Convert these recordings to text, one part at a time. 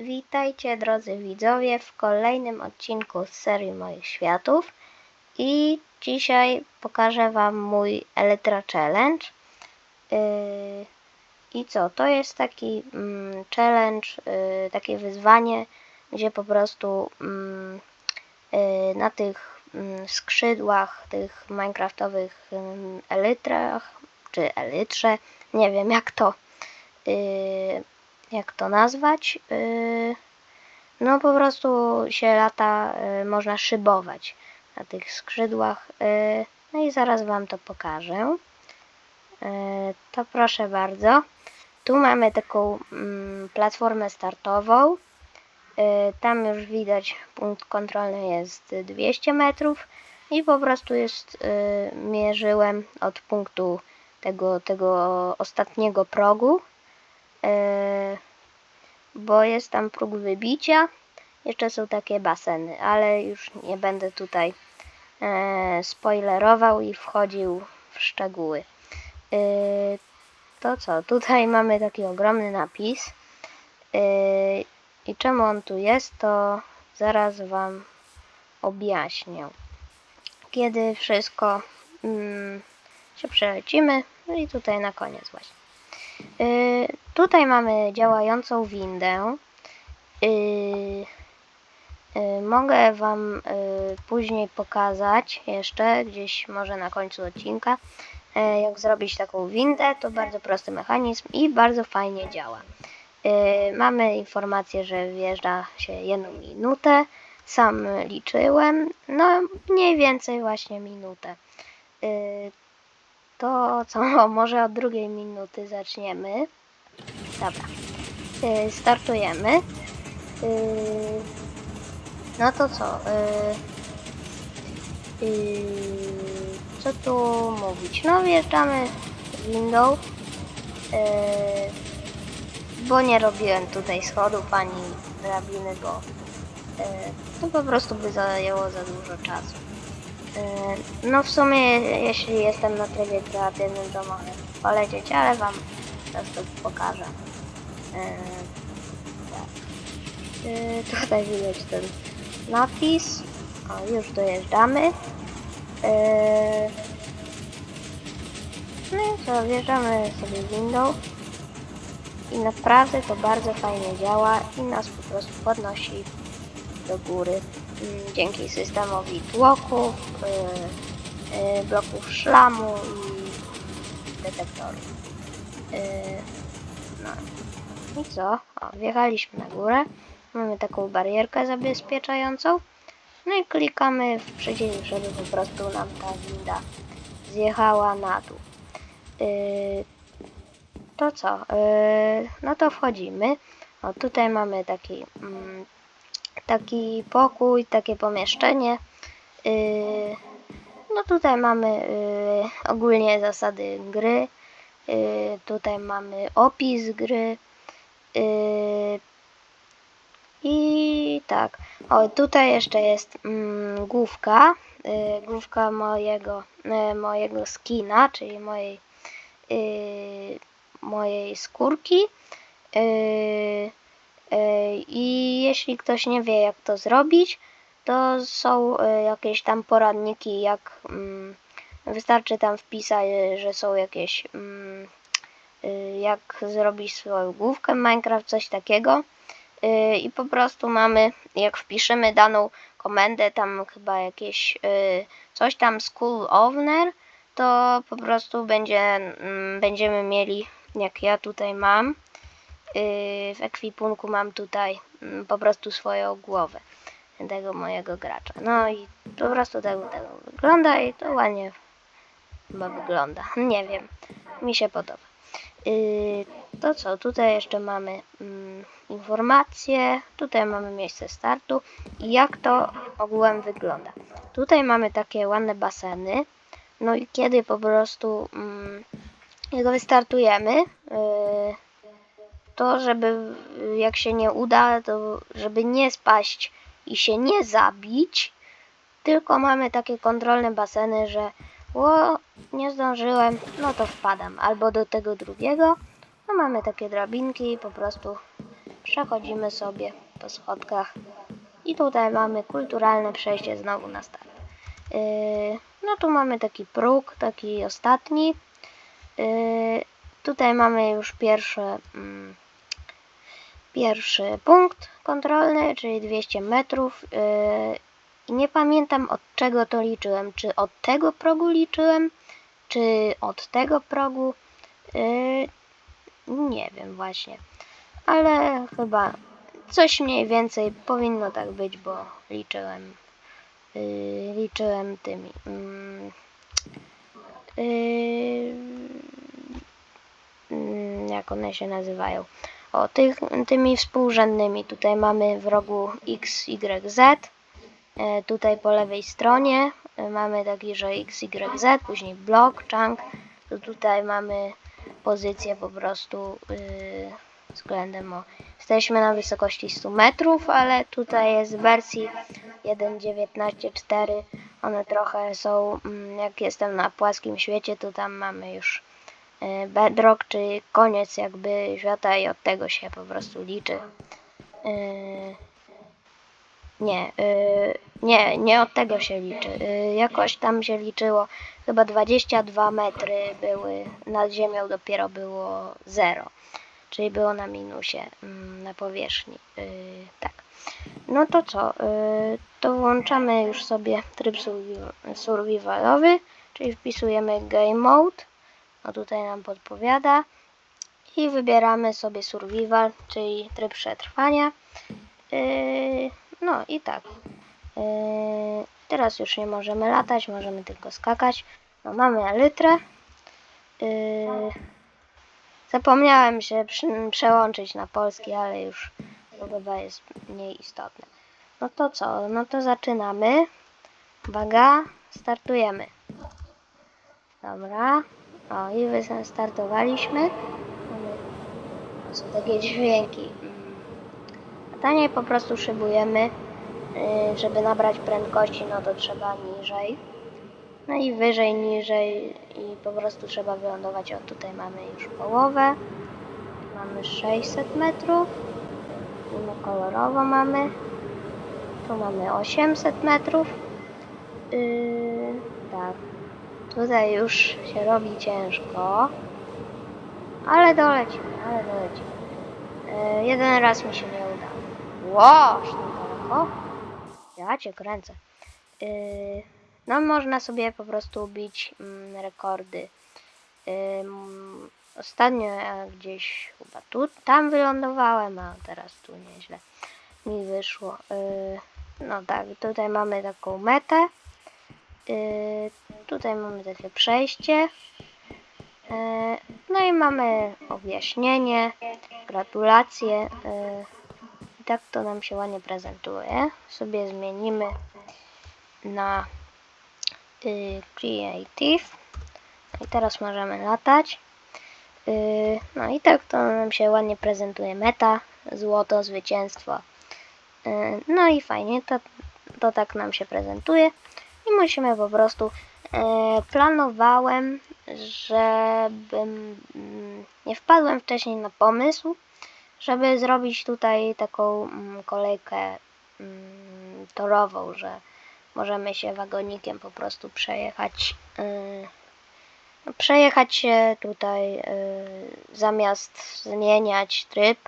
Witajcie drodzy widzowie w kolejnym odcinku z serii moich światów i dzisiaj pokażę wam mój Elytra Challenge. Yy, I co? To jest taki mm, challenge, yy, takie wyzwanie, gdzie po prostu mm, yy, na tych mm, skrzydłach, tych minecraftowych ym, elytrach, czy elytrze, nie wiem jak to yy, jak to nazwać? Yy, no po prostu się lata, yy, można szybować na tych skrzydłach. Yy, no i zaraz Wam to pokażę. To proszę bardzo. Tu mamy taką mm, platformę startową. Tam już widać punkt kontrolny jest 200 metrów i po prostu jest, mierzyłem od punktu tego, tego ostatniego progu bo jest tam próg wybicia. Jeszcze są takie baseny, ale już nie będę tutaj yy, spoilerował i wchodził w szczegóły. Yy, to co? Tutaj mamy taki ogromny napis. I czemu on tu jest, to zaraz Wam objaśnię. Kiedy wszystko mm, się przelecimy, no i tutaj na koniec właśnie. Yy, tutaj mamy działającą windę. Yy, yy, mogę Wam yy, później pokazać jeszcze, gdzieś może na końcu odcinka, yy, jak zrobić taką windę. To bardzo prosty mechanizm i bardzo fajnie działa. Yy, mamy informację, że wjeżdża się jedną minutę. Sam liczyłem, no mniej więcej właśnie minutę. Yy, to co, może od drugiej minuty zaczniemy. Dobra. Yy, startujemy. Yy, no to co? Yy, yy, co tu mówić? No wjeżdżamy windą. Yy, bo nie robiłem tutaj schodów ani drabiny, bo yy, to po prostu by zajęło za dużo czasu. Yy, No w sumie jeśli jestem na trybie kreatywnym to mogę polecieć, ale wam teraz to pokażę. Yy, tak. Yy, Tutaj widać ten napis. O, już dojeżdżamy. No i co, wjeżdżamy sobie windą. I naprawdę to bardzo fajnie działa i nas po prostu podnosi do góry dzięki systemowi tłoków, yy, yy, bloków szlamu i detektorów. Yy, no i co? O, wjechaliśmy na górę. Mamy taką barierkę zabezpieczającą. No i klikamy w przycisk, żeby po prostu nam ta winda zjechała na dół. Yy, to co? Yy, no to wchodzimy. O, tutaj mamy taki mm, taki pokój, takie pomieszczenie. Yy, no tutaj mamy yy, ogólnie zasady gry. Yy, tutaj mamy opis gry. I tak. O, tutaj jeszcze jest mm, główka. Główka mojego, mojego skina, czyli mojej, mojej skórki. I jeśli ktoś nie wie, jak to zrobić, to są yy, jakieś tam poradniki, jak mm, wystarczy tam wpisać, yy, że są jakieś mm, jak zrobić swoją główkę Minecraft, coś takiego. I po prostu mamy, jak wpiszemy daną komendę, tam chyba jakieś coś tam school owner, to po prostu będzie, mm, będziemy mieli, jak ja tutaj mam, w ekwipunku mam tutaj mm, po prostu swoją głowę tego mojego gracza. No i po prostu tak, tak wygląda i to ładnie chyba wygląda. Nie wiem, mi się podoba. Yy, to co, tutaj jeszcze mamy mm, informacje, tutaj mamy miejsce startu i jak to ogółem wygląda. Tutaj mamy takie ładne baseny, no i kiedy po prostu mm, jak wystartujemy, yy, to, żeby jak się nie uda, to żeby nie spaść i się nie zabić, tylko mamy takie kontrolne baseny, że o, nie zdążyłem, no to wpadam albo do tego drugiego. No mamy takie drabinki, po prostu przechodzimy sobie po schodkach i tutaj mamy kulturalne przejście znowu na start. Yy, no tu mamy taki próg, taki ostatni. Yy, tutaj mamy już pierwsze, mm, pierwszy punkt kontrolny, czyli 200 metrów. I nie pamiętam od czego to liczyłem. Czy od tego progu liczyłem, czy od tego progu. Yy, nie wiem właśnie. Ale chyba coś mniej więcej powinno tak być, bo liczyłem. Yy, liczyłem tymi. mm, mm, jak one się nazywają? O, tych, tymi współrzędnymi. Tutaj mamy w rogu X, Y, Z. E, tutaj po lewej stronie e, mamy taki, że X, Y, Z, później blok, chunk. Tutaj mamy pozycję po prostu yy, względem o. Jesteśmy na wysokości 100 metrów, ale tutaj jest w wersji 1.19.4. One trochę są, mm, jak jestem na płaskim świecie, to tam mamy już bedrock, czyli koniec jakby świata i od tego się po prostu liczy. Yy, nie, yy, nie, nie od tego się liczy. Jakoś tam się liczyło, chyba 22 metry były, nad ziemią dopiero było 0, czyli było na minusie mm, na powierzchni. Tak. No to co, to włączamy już sobie tryb survi- survivalowy, czyli wpisujemy game mode, no tutaj nam podpowiada i wybieramy sobie survival, czyli tryb przetrwania. Yy, no i tak. Yy, teraz już nie możemy latać, możemy tylko skakać. No mamy elytrę. Yy, zapomniałem się przełączyć na polski, ale już to chyba jest mniej istotne. No to co? No to zaczynamy. Uwaga, startujemy. Dobra. O, i wystartowaliśmy. Mamy są takie dźwięki. A taniej po prostu szybujemy. Yy, Żeby nabrać prędkości, no to trzeba niżej. No i wyżej, niżej i po prostu trzeba wylądować. O, tutaj mamy już połowę. Mamy 600 metrów. No kolorowo mamy. Tu mamy 800 metrów. Yy, tak. Tutaj już się robi ciężko. Ale dolecimy, ale dolecimy. Yy, jeden raz mi się nie udało. Ło, aż tak daleko. Ja cię kręcę. Yy, no można sobie po prostu bić mm, rekordy. Ym, ostatnio ja gdzieś chyba tu, tam wylądowałem, a teraz tu nieźle mi wyszło. Yy, no tak, tutaj mamy taką metę. Yy, tutaj mamy takie przejście. Yy, no i mamy objaśnienie, gratulacje. Yy, I tak to nam się ładnie prezentuje. Sobie zmienimy na y, Creative. I teraz możemy latać. Y, no i tak to nam się ładnie prezentuje meta, złoto, zwycięstwo. Y, no i fajnie, to, to tak nam się prezentuje. I musimy po prostu. E, planowałem, żebym mm, nie wpadłem wcześniej na pomysł, żeby zrobić tutaj taką mm, kolejkę mm, torową, że możemy się wagonikiem po prostu przejechać. y, no, przejechać się tutaj y, zamiast zmieniać tryb,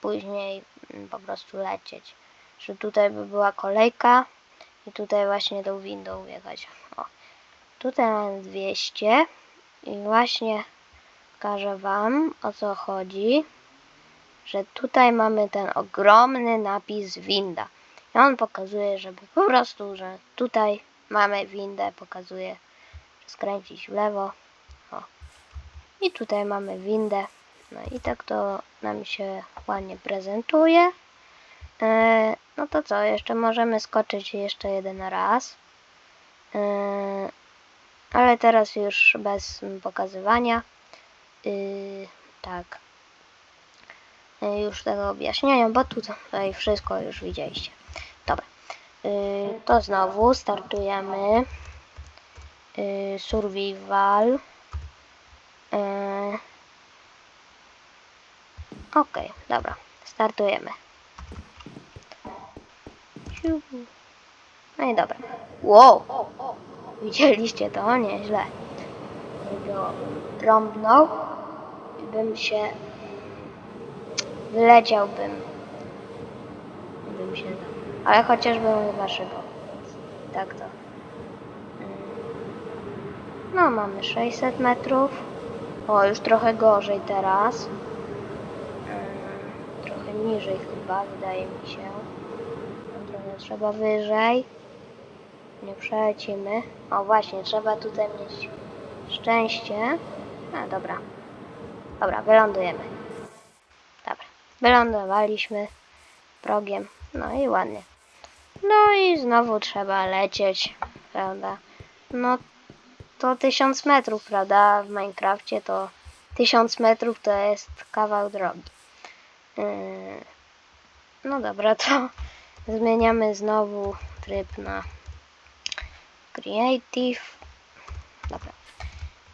później po prostu lecieć. Że tutaj by była kolejka i tutaj właśnie tą windą jechać. Tutaj mam 200 i właśnie pokażę Wam o co chodzi, że tutaj mamy ten ogromny napis winda. I on pokazuje, żeby po prostu, że tutaj mamy windę, pokazuje, że skręcić w lewo. O. I tutaj mamy windę. No i tak to nam się ładnie prezentuje. E, no to co, jeszcze możemy skoczyć jeszcze jeden raz. E, ale teraz już bez pokazywania. Y, tak. Y, już tego objaśnienia, bo tutaj wszystko już widzieliście. Dobra. Y, to znowu startujemy. Y, survival. Y, ok, dobra. startujemy. No i dobra. Wow! Widzieliście to? Nieźle. Go rąbnął i bym się... Wyleciałbym. Bym się... Ale chociażbym chyba szybko. Tak to. No, mamy 600 metrów. O, już trochę gorzej teraz. Ym, Trochę niżej chyba, wydaje mi się. Trochę trzeba wyżej. Nie przelecimy. O, właśnie, trzeba tutaj mieć szczęście. A, dobra. Dobra, wylądujemy. Dobra, wylądowaliśmy progiem. No i ładnie. No i znowu trzeba lecieć, prawda? No to 1000 metrów, prawda? W Minecrafcie to 1000 metrów to jest kawał drogi. Yy, No dobra, to zmieniamy znowu tryb na Creative. Dobra.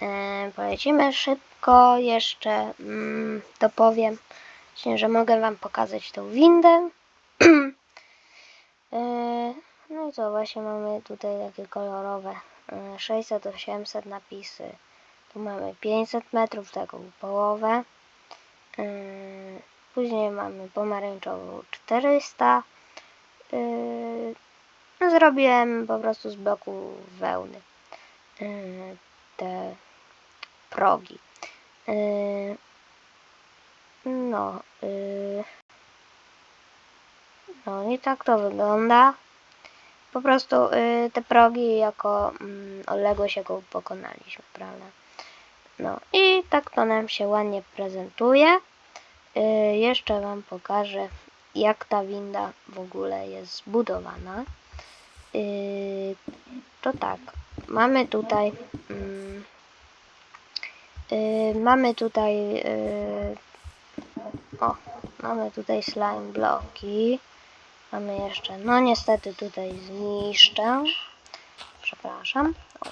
Yy, Polecimy szybko jeszcze. mm, Dopowiem, właśnie, że mogę Wam pokazać tą windę. Yy, No i co, właśnie mamy tutaj takie kolorowe yy, 600, 800 napisy. Tu mamy 500 metrów, taką połowę. Yy, Później mamy pomarańczową 400. No zrobiłem po prostu z bloku wełny yy, te progi. Yy, No, yy, no i tak to wygląda. Po prostu te progi jako mm, odległość, jaką pokonaliśmy, prawda? No i tak to nam się ładnie prezentuje. Jeszcze Wam pokażę, jak ta winda w ogóle jest zbudowana. Y, to tak, mamy tutaj mm, y, mamy tutaj y, o, mamy tutaj slime bloki. Mamy jeszcze, no niestety tutaj zniszczę. Przepraszam. O.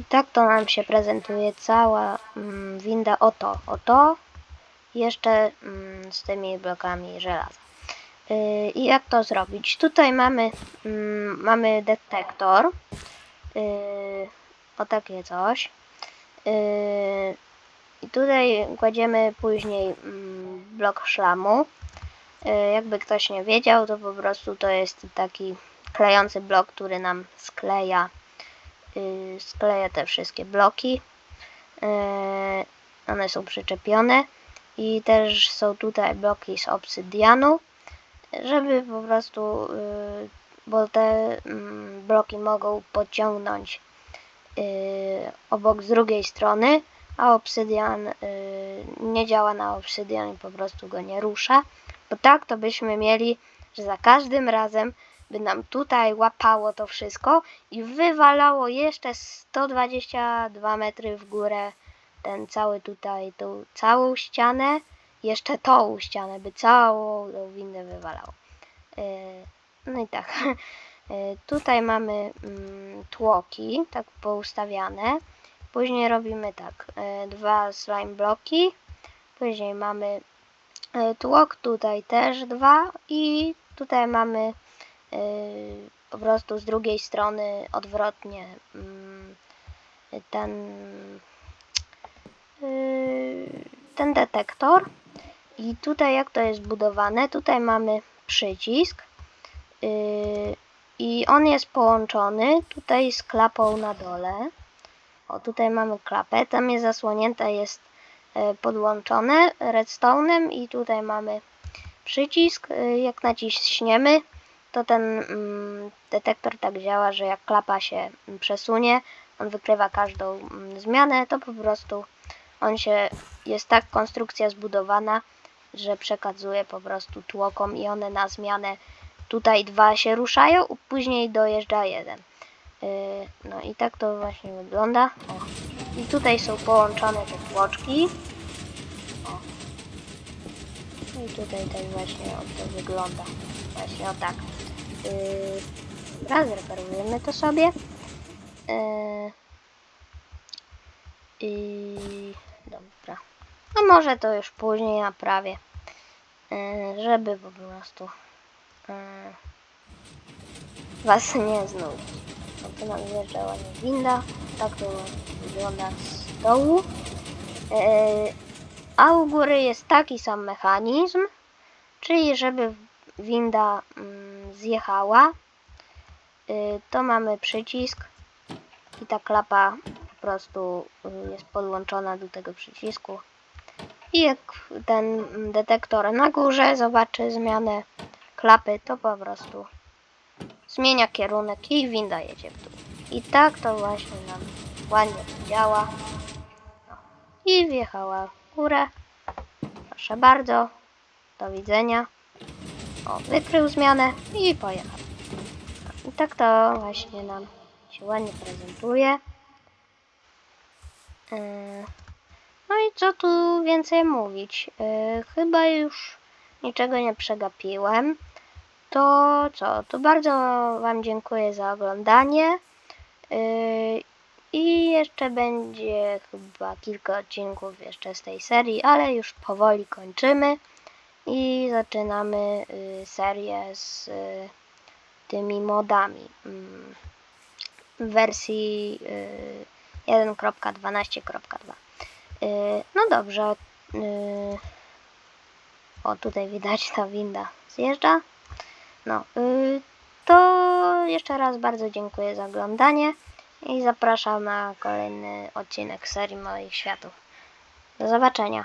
I tak to nam się prezentuje cała mm, winda. Oto, oto. Jeszcze mm, z tymi blokami żelaza. Yy, I jak to zrobić? Tutaj mamy, mm, mamy detektor. Yy, o takie coś. Yy, I tutaj kładziemy później mm, blok szlamu. Y, Jakby ktoś nie wiedział, to po prostu to jest taki klejący blok, który nam skleja, y, skleja te wszystkie bloki. Y, One są przyczepione i też są tutaj bloki z obsydianu, żeby po prostu, y, bo te mm, bloki mogą pociągnąć y, obok z drugiej strony, a obsydian y, nie działa na obsydian i po prostu go nie rusza. Bo tak to byśmy mieli, że za każdym razem by nam tutaj łapało to wszystko i wywalało jeszcze 122 metry w górę ten cały tutaj, tą całą ścianę, jeszcze tą ścianę, by całą tą windę wywalało. Yy, No i tak, Yy, tutaj mamy mm, tłoki, tak poustawiane. Później robimy tak, yy, dwa slime bloki, później mamy E, tłok tutaj też dwa i tutaj mamy po prostu z drugiej strony odwrotnie mm, ten ten detektor i tutaj jak to jest budowane tutaj mamy przycisk y, i on jest połączony tutaj z klapą na dole o tutaj mamy klapę tam jest zasłonięta jest e, podłączone redstone'em i tutaj mamy przycisk. E, Jak naciśniemy, to ten mm, detektor tak działa, że jak klapa się mm, przesunie, on wykrywa każdą mm, zmianę, to po prostu on się, jest tak konstrukcja zbudowana, że przekazuje po prostu tłokom i one na zmianę tutaj dwa się ruszają, później dojeżdża jeden. Yy, No i tak to właśnie wygląda. O. I tutaj są połączone te tłoczki. O. No I tutaj tak właśnie to wygląda. Właśnie o tak. Yy, raz zreperujemy to sobie. Yy, I dobra. No może to już później naprawię. E, żeby po prostu e, was nie znudzić. No tu nam wjeżdża ładnie winda, tak to wygląda z dołu. E, a u góry jest taki sam mechanizm, czyli żeby winda mm, zjechała, to mamy przycisk i ta klapa po prostu y, jest podłączona do tego przycisku. I jak ten detektor na górze zobaczy zmianę klapy, to po prostu zmienia kierunek i winda jedzie w dół. I tak to właśnie nam ładnie działa. No. I wjechała w górę. Proszę bardzo. Do widzenia. O, wykrył zmianę i pojechał. I tak to właśnie nam się ładnie prezentuje. Yy, No i co tu więcej mówić? Yy, Chyba już niczego nie przegapiłem. To co? To bardzo Wam dziękuję za oglądanie. Yy, I jeszcze będzie chyba kilka odcinków jeszcze z tej serii, ale już powoli kończymy i zaczynamy y, serię z y, tymi modami mm, w wersji y, 1.12.2. Y, No dobrze. y, O, tutaj widać ta winda zjeżdża. No, y, to jeszcze raz bardzo dziękuję za oglądanie i zapraszam na kolejny odcinek serii Moich Światów. Do zobaczenia.